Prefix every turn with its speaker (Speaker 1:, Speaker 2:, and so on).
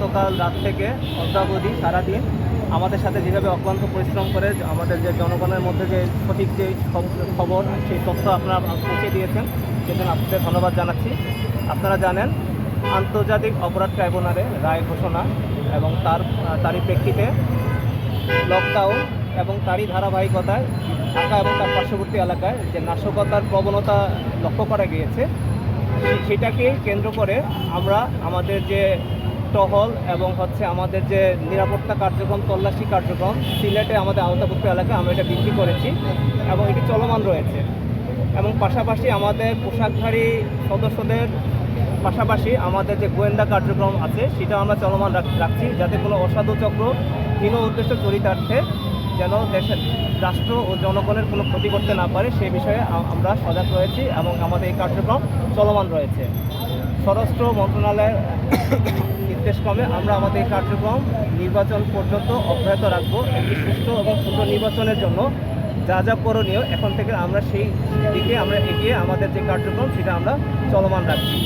Speaker 1: গতকাল রাত থেকে অদ্যাবধি সারাদিন আমাদের সাথে যেভাবে অক্লান্ত পরিশ্রম করে আমাদের যে জনগণের মধ্যে যে সঠিক যে খবর, সেই তথ্য আপনারা পৌঁছে দিয়েছেন, সেজন্য আপনাদের ধন্যবাদ জানাচ্ছি। আপনারা জানেন, আন্তর্জাতিক অপরাধ ট্রাইব্যুনালে রায় ঘোষণা এবং তার, তারই প্রেক্ষিতে লকডাউন এবং তারই ধারাবাহিকতায় ঢাকা এবং তার পার্শ্ববর্তী এলাকায় যে নাশকতার প্রবণতা লক্ষ্য করা গিয়েছে সেটাকে কেন্দ্র করে আমরা আমাদের যে টহল এবং হচ্ছে আমাদের যে নিরাপত্তা কার্যক্রম, তল্লাশি কার্যক্রম, সিলেটে আমাদের আওতাভুক্ত এলাকায় আমরা এটা বৃদ্ধি করেছি এবং এটি চলমান রয়েছে। এবং পাশাপাশি আমাদের পোশাকধারী সদস্যদের পাশাপাশি আমাদের যে গোয়েন্দা কার্যক্রম আছে সেটা আমরা চলমান রাখ- রাখছি যাতে কোনো অসাধু চক্র, হীন উদ্দেশ্য চরিতার্থে যেন দেশের রাষ্ট্র ও জনগণের কোনো ক্ষতি করতে না পারে সেই বিষয়ে আমরা সজাগ রয়েছি এবং আমাদের এই কার্যক্রম চলমান রয়েছে। স্বরাষ্ট্র মন্ত্রণালয়ের নির্দেশক্রমে আমরা আমাদের এই কার্যক্রম নির্বাচন পর্যন্ত অব্যাহত রাখব। একটি সুষ্ঠু এবং সুন্দর নির্বাচনের জন্য যা যা করণীয়, এখন থেকে আমরা সেই দিকে আমরা এগিয়ে আমাদের যে কার্যক্রম, সেটা আমরা চলমান রাখছি।